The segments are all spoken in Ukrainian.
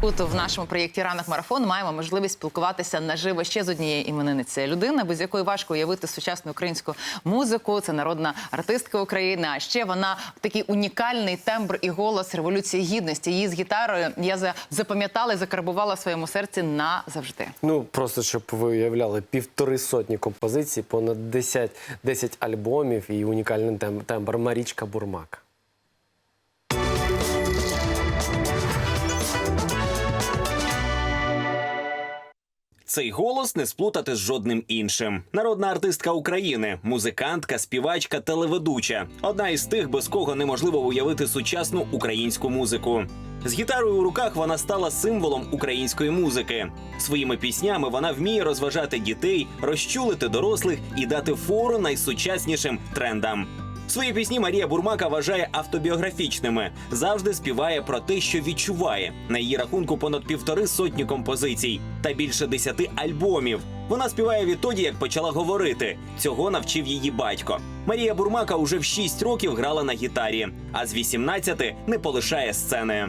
Тут в нашому проєкті Ранок марафон маємо можливість спілкуватися наживо ще з однією іменинницею. Людина, без якої важко уявити сучасну українську музику. Це народна артистка України. А ще вона такий унікальний тембр і голос революції гідності. Її з гітарою я за- запам'ятала і закарбувала в своєму серці назавжди. Ну просто щоб ви уявляли, півтори сотні композицій, понад 10, 10 альбомів і унікальний тем- тембр Марічка Бурмак. Цей голос не сплутати з жодним іншим. Народна артистка України, музикантка, співачка, телеведуча. Одна із тих, без кого неможливо уявити сучасну українську музику. З гітарою у руках вона стала символом української музики. Своїми піснями вона вміє розважати дітей, розчулити дорослих і дати фору найсучаснішим трендам. Свої пісні Марія Бурмака вважає автобіографічними. Завжди співає про те, що відчуває. На її рахунку понад півтори сотні композицій та більше десяти альбомів. Вона співає відтоді, як почала говорити. Цього навчив її батько. Марія Бурмака уже в 6 років грала на гітарі, а з 18 не полишає сцени.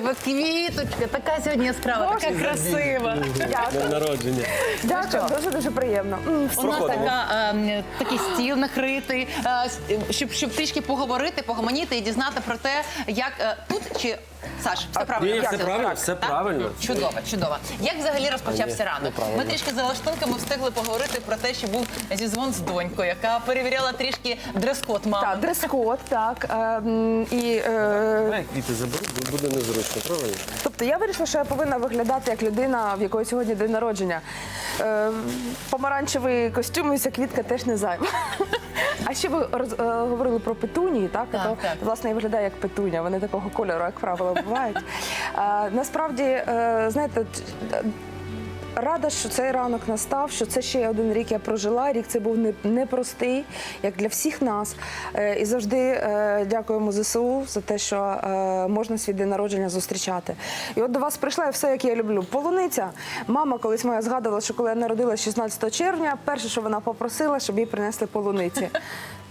Тебе, квіточка! Така сьогодні яскрава, така красива. Дякую. народження. Дякую, дуже дуже приємно. М, У нас Проходимо. така, е, такий стіл накритий, е, с- щоб, щоб трішки поговорити, погомоніти і дізнати про те, як е, тут чи Саш, все правильно. Ні, все правильно, все Так? правильно. Чудово, чудово. Як взагалі розпочався ранок? Ми трішки за лаштунками встигли поговорити про те, що був зізвон з донькою, яка перевіряла трішки дрес-код мами. Так, дрес-код, так. ем, і, е, Квіти заберу, бо буде незручно, правильно? тобто я вирішила, що я повинна виглядати як людина, в якої сьогодні день народження. Е, помаранчевий костюм і ця квітка теж не зайва. А ще ви роз- е, говорили про петунії, так? Так, то, так. Власне, і виглядає як петуня. Вони такого кольору, як правило, бувають. Е, насправді, е, знаєте, т- Рада, що цей ранок настав, що це ще один рік я прожила. Рік це був непростий, як для всіх нас. Е, І завжди е, дякуємо ЗСУ за те, що е, можна свій день народження зустрічати. І от до вас прийшла і все, як я люблю. Полуниця. Мама колись моя згадувала, що коли я народилась 16 червня, перше, що вона попросила, щоб їй принесли полуниці.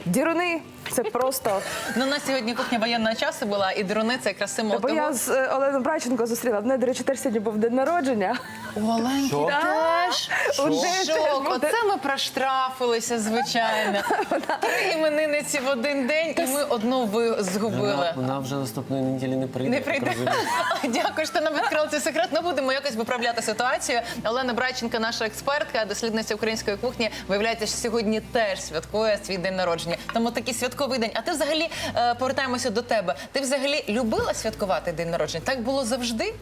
Діруни це просто. Ну, у нас сьогодні кухня воєнного часу була, і дрони це якраз символ Бо того. я з е, Оленою Брайченко зустріла. В неї, до речі, теж сьогодні був день народження. Оленки Що? теж. У неї теж Шок. буде- Оце ми проштрафилися, звичайно. Три іменинниці в один день, і ми одну ви згубили. Вона вже наступної неділі не прийде. Не прийде. Дякую, що нам відкрили цей секрет. Ми будемо якось виправляти ситуацію. Олена Брайченко, наша експертка, дослідниця української кухні, виявляється, що сьогодні теж святкує свій день народження. Тому такий святковий день. А ти взагалі е, повертаємося до тебе. Ти взагалі любила святкувати день народження? Так було завжди?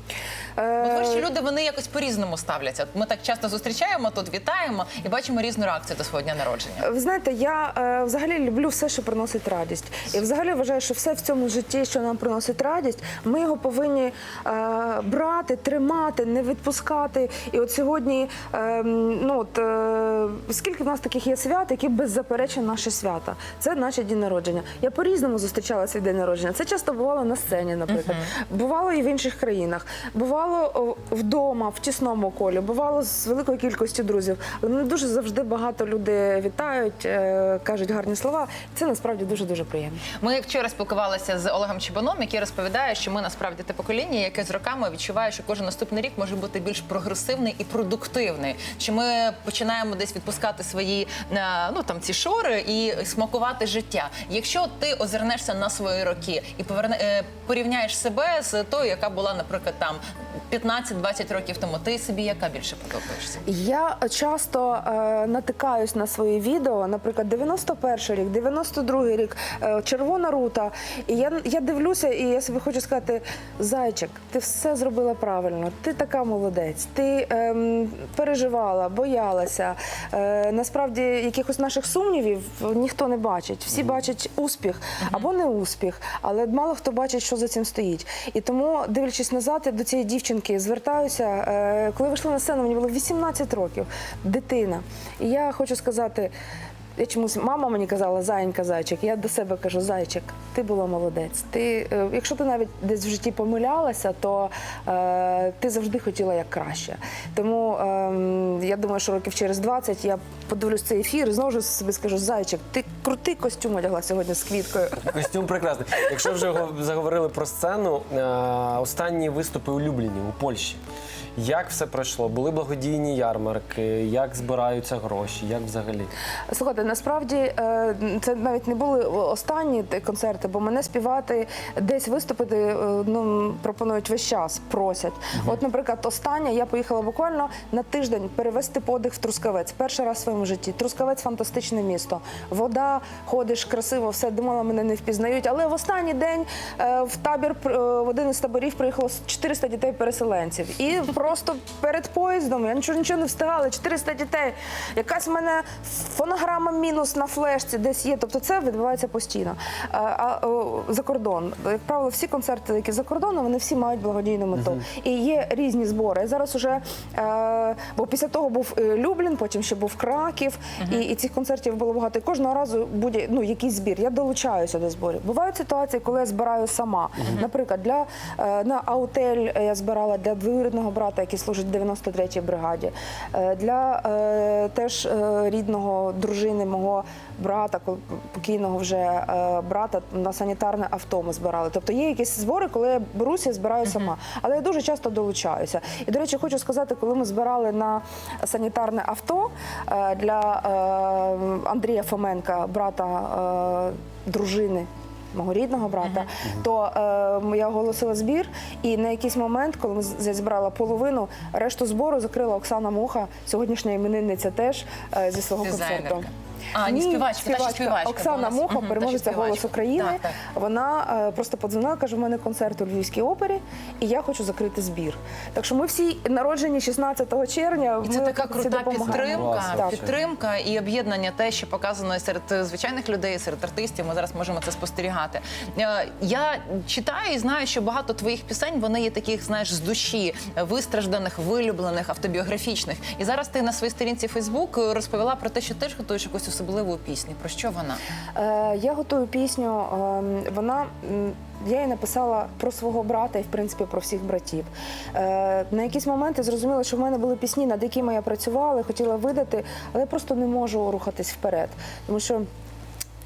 Творчі люди вони якось по-різному ставляться. Ми так часто зустрічаємо тут, вітаємо і бачимо різну реакцію до свого дня народження. Ви знаєте, я е, взагалі люблю все, що приносить радість. І взагалі вважаю, що все в цьому житті, що нам приносить радість, ми його повинні е, брати, тримати, не відпускати. І от сьогодні, е, ну от е, скільки в нас таких є свят, які беззаперечно наші свята. Це наші дні народження. Я по-різному зустрічала свій день народження. Це часто бувало на сцені, наприклад. Бувало і в інших країнах. Бувало вдома, в тісному колі, бувало з великою кількістю друзів. Але мене дуже завжди багато людей вітають, е, кажуть гарні слова. Це насправді дуже дуже приємно. Ми вчора спілкувалися з Олегом Чебаном, який розповідає, що ми насправді те покоління, яке з роками відчуває, що кожен наступний рік може бути більш прогресивний і продуктивний. Що ми починаємо десь відпускати свої е, ну там ці шори і смакувати життя. Якщо ти озирнешся на свої роки і поверне е, порівняєш себе з тою, яка була, наприклад, там 15-20 років тому, ти собі яка більше подобаєшся? Я часто е, натикаюсь на свої відео, наприклад, 91 рік, 92 рік, е, червона рута. І я, я дивлюся, і я собі хочу сказати: зайчик, ти все зробила правильно, ти така молодець, ти ем, переживала, боялася. Е, насправді, якихось наших сумнівів ніхто не бачить. Всі бачать успіх або не успіх, але мало хто бачить, що за цим стоїть. І тому, дивлячись назад, я до цієї дівчинки звертаюся. Е, коли вийшла на сцену, мені було 18 років, дитина. І я хочу сказати. Я чомусь мама мені казала зайенька зайчик. Я до себе кажу, зайчик, ти була молодець. Ти, е, якщо ти навіть десь в житті помилялася, то е, ти завжди хотіла як краще. Тому е, я думаю, що років через 20 я подивлюсь цей ефір і знову ж собі скажу, зайчик, ти крутий костюм одягла сьогодні з квіткою. Костюм прекрасний. Якщо вже го- заговорили про сцену, е, останні виступи у Любліні у Польщі. Як все пройшло? Були благодійні ярмарки, як збираються гроші, як взагалі? Слухайте, насправді е, це навіть не були останні концерти, бо мене співати десь виступити е, ну, пропонують весь час, просять. От, наприклад, остання я поїхала буквально на тиждень перевести подих в Трускавець. Перший раз в своєму житті. Трускавець фантастичне місто. Вода, ходиш красиво, все думала, мене не впізнають. Але в останній день е, в табір е, в один із таборів приїхало 400 дітей-переселенців. І просто перед поїздом я нічого нічого не встигала. 400 дітей. Якась в мене фонограма мінус на флешці десь є. Тобто це відбувається постійно. А, а за кордон, як правило, всі концерти, які за кордоном, вони всі мають благодійну мету. І є різні збори. Зараз уже е, бо після того був е, Люблін, потім ще був Краків, і, і цих концертів було багато. І кожного разу буде ну якийсь збір. Я долучаюся до зборів. Бувають ситуації, коли я збираю сама. Наприклад, для е, на аутель я збирала для двоюрідного брата, який служить в 93-й бригаді, е, для е, теж рідного дружини мого брата, покійного вже брата на санітарне авто ми збирали. Тобто є якісь збори, коли я беруся і збираю сама. Але я дуже часто долучаюся. І до речі, хочу сказати, коли ми збирали на санітарне авто для Андрія Фоменка, брата е, дружини. Мого рідного брата, то е, я оголосила збір, і на якийсь момент, коли ми зібрала половину, решту збору закрила Оксана Муха, сьогоднішня іменинниця теж е, зі свого концерту. А, ні, співачка, та співачка Оксана була. Муха, Мгм, переможеця «Голос. України. Так, так. Вона е, просто подзвонила, каже: у мене концерт у Львівській опері, і я хочу закрити збір. Так що ми всі народжені 16 червня. І це ми така крута допомагаємо. підтримка, Клас, підтримка і об'єднання, те, що показано серед звичайних людей, серед артистів. Ми зараз можемо це спостерігати. Е, Я читаю і знаю, що багато твоїх пісень вони є таких, знаєш, з душі вистражданих, вилюблених, автобіографічних. І зараз ти на своїй сторінці Фейсбук розповіла про те, що теж готуєш якусь особливу пісню. Про що вона? Е, я готую пісню. е, Вона я її написала про свого брата і в принципі про всіх братів. Е, На якісь моменти зрозуміла, що в мене були пісні, над якими я працювала, хотіла видати, але я просто не можу рухатись вперед, тому що.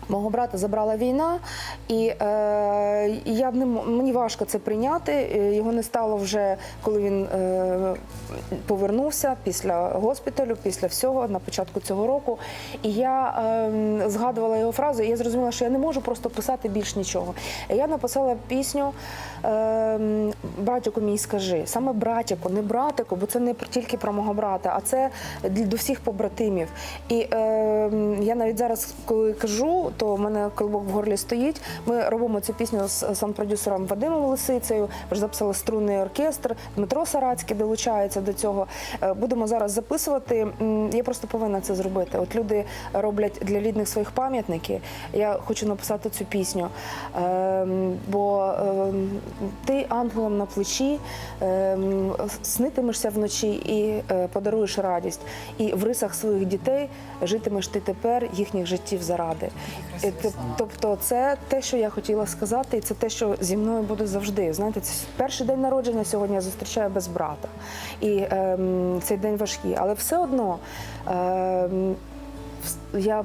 Мого брата забрала війна, і е, я не мені важко це прийняти. Е, Його не стало вже, коли він е, повернувся після госпіталю, після всього на початку цього року. І я е, згадувала його фразу, і я зрозуміла, що я не можу просто писати більш нічого. Я написала пісню е, Братіку мій скажи. Саме братіку, не братику, бо це не тільки про мого брата, а це до всіх побратимів. І е, я навіть зараз, коли кажу, то в мене колобок в горлі стоїть. Ми робимо цю пісню з саунд-продюсером Вадимом Лисицею. Вже записали струнний оркестр. Дмитро Сарацький долучається до цього. Е, Будемо зараз записувати. Я просто повинна це зробити. От люди роблять для рідних своїх пам'ятники. Я хочу написати цю пісню. Ем, Бо ем, ти ангелом на плечі ем, снитимешся вночі і е, подаруєш радість. І в рисах своїх дітей житимеш ти тепер їхніх життів заради. Тобто, це те, що я хотіла сказати, і це те, що зі мною буде завжди. Знаєте, це перший день народження сьогодні я зустрічаю без брата. І ем, цей день важкий. Але все одно ем, я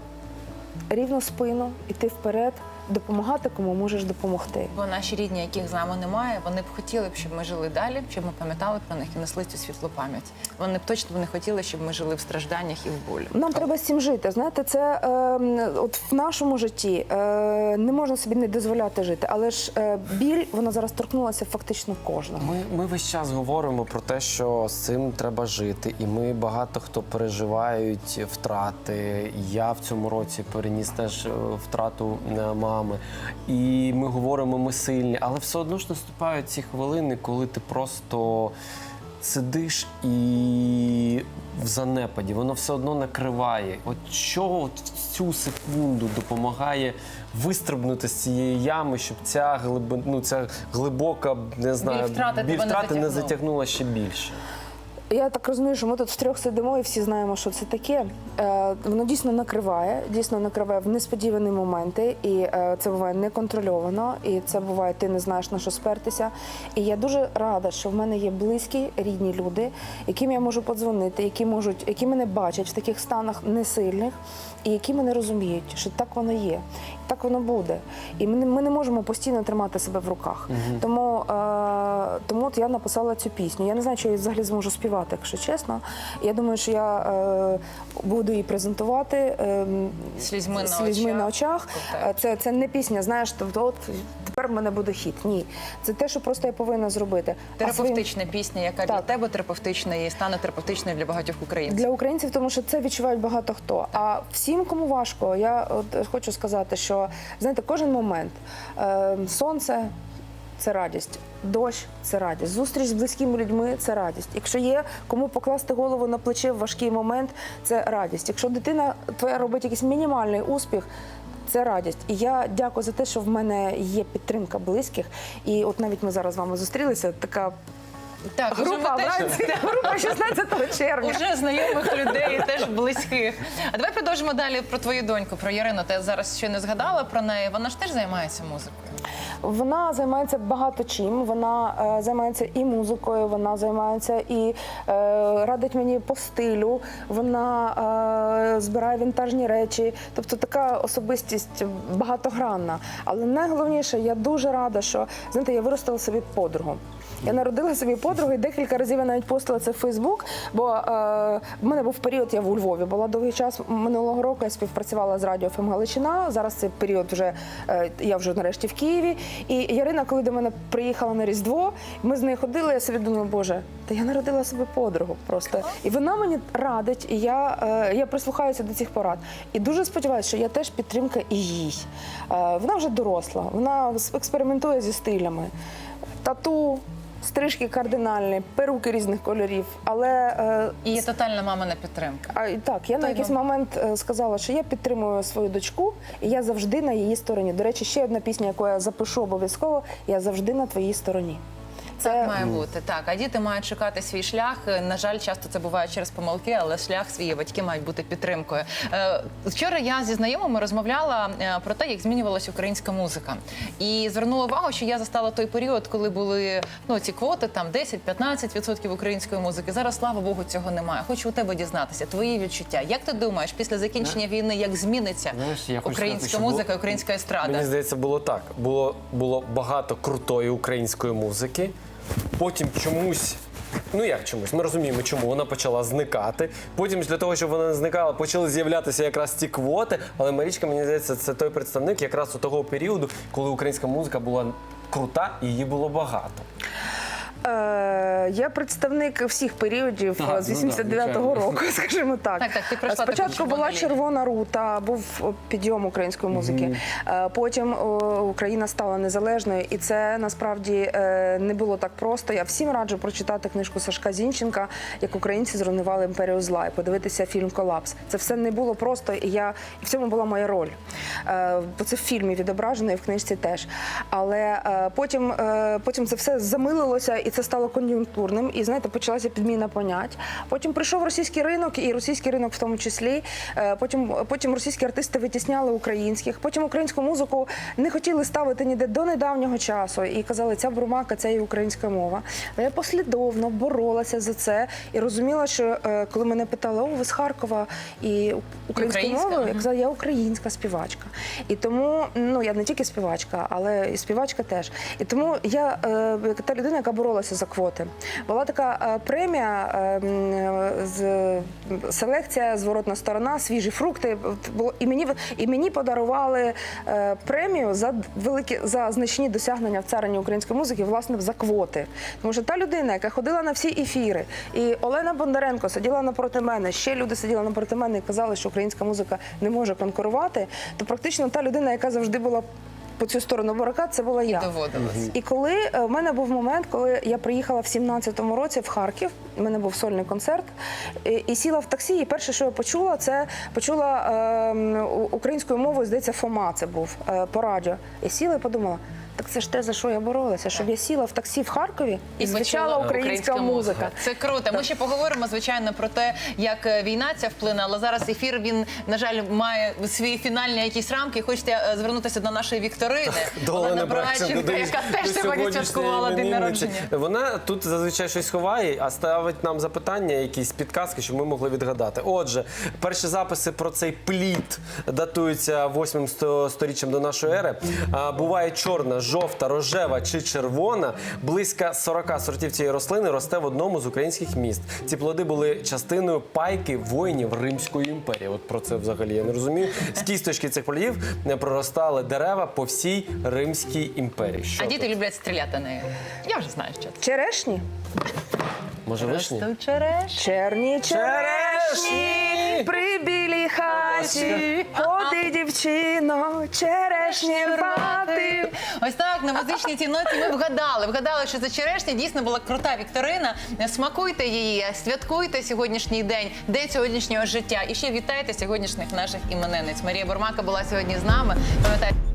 рівно спину, іти вперед, допомагати, кому можеш допомогти. Бо наші рідні, яких з нами немає, вони б хотіли б, щоб ми жили далі, щоб ми пам'ятали про них і несли цю світлу пам'ять. Вони б точно б не хотіли, щоб ми жили в стражданнях і в болі. Нам треба з цим жити. Знаєте, це е, от в нашому житті е, не можна собі не дозволяти жити, але ж е, біль вона зараз торкнулася фактично кожного. Ми, ми весь час говоримо про те, що з цим треба жити, і ми багато хто переживають втрати. Я в цьому році переніс теж е, втрату е, мами. І ми говоримо, ми сильні, але все одно ж наступають ці хвилини, коли ти просто сидиш і в занепаді, воно все одно накриває. От що от в цю секунду допомагає вистрибнути з цієї ями, щоб ця глиби, ну, ця глибока, не знаю, втрати біль не втрати не затягнула ще більше. Я так розумію, що ми тут втрьох сидимо і всі знаємо, що це таке. Е, воно дійсно накриває, дійсно накриває в несподівані моменти, і е, це буває неконтрольовано, і це буває, ти не знаєш на що спертися. І я дуже рада, що в мене є близькі, рідні люди, яким я можу подзвонити, які можуть, які мене бачать в таких станах несильних, і які мене розуміють, що так воно є, так воно буде. І ми не, ми не можемо постійно тримати себе в руках. Тому, е, тому от я написала цю пісню. Я не знаю, чи я взагалі зможу співати, якщо чесно. Я думаю, що я е, буду її презентувати е, Слізьми на слізьми очах. на очах. Е, Це, це не пісня, знаєш, тобто от тепер в мене буде хіт. Ні. Це те, що просто я повинна зробити. Терапевтична пісня, яка для тебе терапевтична і стане терапевтичною для багатьох українців. Для українців, тому що це відчувають багато хто. А всім, кому важко, я от хочу сказати, що знаєте, кожен момент е, сонце. Це радість, дощ це радість, зустріч з близькими людьми це радість. Якщо є кому покласти голову на плече в важкий момент, це радість. Якщо дитина твоя робить якийсь мінімальний успіх, це радість. І я дякую за те, що в мене є підтримка близьких. І от навіть ми зараз з вами зустрілися. Така Так, група вже ми теж- вранці, група 16 червня. Уже знайомих людей, теж близьких. А давай продовжимо далі про твою доньку, про Ярину. Ти зараз ще не згадала про неї. Вона ж теж займається музикою. Вона займається багато чим. Вона е, займається і музикою, вона займається і е, радить мені по стилю. Вона е, збирає вінтажні речі. Тобто така особистість багатогранна. Але найголовніше, я дуже рада, що знаєте, я виростила собі подругу. Я народила собі подругу і декілька разів я навіть постила це в Фейсбук, бо е, в мене був період, я у Львові була довгий час минулого року. Я співпрацювала з радіо ФМ Галичина. Зараз цей період вже е, я вже нарешті в Києві. І Ярина, коли до мене приїхала на Різдво, ми з нею ходили. Я собі думала, боже, та я народила собі подругу просто. І вона мені радить, і я, е, я прислухаюся до цих порад. І дуже сподіваюся, що я теж підтримка і їй. Е, вона вже доросла, вона експериментує зі стилями. Тату. Стрижки кардинальні, перуки різних кольорів, але е, І є тотальна мамина підтримка. а, так, я на якийсь мам... момент е, сказала, що я підтримую свою дочку, і я завжди на її стороні. До речі, ще одна пісня, яку я запишу обов'язково, я завжди на твоїй стороні. Так має бути. Так, а діти мають шукати свій шлях. На жаль, часто це буває через помилки, але шлях свій батьки мають бути підтримкою. Е, Вчора я зі знайомими розмовляла е, про те, як змінювалася українська музика, і звернула увагу, що я застала той період, коли були ну ці квоти, там 10-15% української музики. Зараз слава Богу, цього немає. Хочу у тебе дізнатися твої відчуття. Як ти думаєш, після закінчення війни як зміниться Знаєш, я українська сказати, музика, було- українська естрада? Мені здається, було так. Було, було багато крутої української музики. Потім чомусь. Ну як чомусь, ми розуміємо, чому вона почала зникати. Потім для того, щоб вона не зникала, почали з'являтися якраз ці квоти. Але Марічка, мені здається, це той представник якраз у того періоду, коли українська музика була крута і її було багато. Е, я представник всіх періодів Ага, е, з ну да, 89-го звичайно. року, скажімо так. Так, так, ти пройшла таку Спочатку червону була лінію. червона рута, був підйом української музики. Е, Потім о, Україна стала незалежною, і це насправді е, не було так просто. Я всім раджу прочитати книжку Сашка Зінченка, як українці зруйнували імперію зла, і подивитися фільм Колапс. Це все не було просто, і я і в цьому була моя роль. Е, Бо це в фільмі відображено, і в книжці теж. Але е, потім, е, потім це все замилилося, і це стало кон'юнктурним. І знаєте, почалася підміна понять. Потім прийшов російський ринок, і російський ринок в тому числі. Е, Потім, потім російські артисти витісняли українських. Потім українську музику не хотіли ставити ніде до недавнього часу. І казали, ця бурмака, це і українська мова. Але я послідовно боролася за це і розуміла, що е, коли мене питали, о, ви з Харкова і українською мовою, я казала, я українська співачка. І тому ну я не тільки співачка, але і співачка теж. І тому я е, та людина, яка боролася за квоти. Була така е, премія е, з селекція, зворотна сторона, свіжі фрукти. І мені і мені подарували е, премію за великі за значні досягнення в царині української музики, власне, за квоти. Тому що та людина, яка ходила на всі ефіри, і Олена Бондаренко сиділа напроти мене, ще люди сиділи напроти мене і казали, що українська музика не може конкурувати, то практично та людина, яка завжди була. По цю сторону барикад це була я. Доводилось. І коли е, в мене був момент, коли я приїхала в 17-му році в Харків, у мене був сольний концерт, і, і сіла в таксі, і перше, що я почула, це почула е, українською мовою, здається, Фома це був е, по радіо. І сіла і подумала. Так це ж те, за що я боролася, щоб я сіла в таксі в Харкові і, звучала почула українська музика. Це круто. Ми ще поговоримо, звичайно, про те, як е, війна ця вплине. Але зараз ефір він, на жаль, має свої фінальні якісь рамки. Хочете звернутися до нашої Вікторини. До Олена до- яка до теж сьогодні сьогоднішньої святкувала день народження. Вона тут зазвичай щось ховає, а ставить нам запитання, якісь підказки, щоб ми могли відгадати. Отже, перші записи про цей плід датуються 8 сторіччям до нашої ери. А, Буває чорна, жовта, рожева чи червона. Близько 40 сортів цієї рослини росте в одному з українських міст. Ці плоди були частиною пайки воїнів Римської імперії. От про це взагалі я не розумію. З кісточки цих плодів е, проростали дерева по всій Римській імперії. Що А тут? діти люблять стріляти нею. Я вже знаю, що це. Черешні? Може вишні? Просто череш. Черні Черешні! черешні, при білій хаті, ходи, дівчино, черешні рвати. Ось так на музичній цій ноті ми вгадали. Вгадали, що за черешня дійсно була крута вікторина. Смакуйте її, святкуйте сьогоднішній день, день сьогоднішнього життя. І ще вітайте сьогоднішніх наших іменинниць. Марія Бурмака була сьогодні з нами. Пам'ятайте.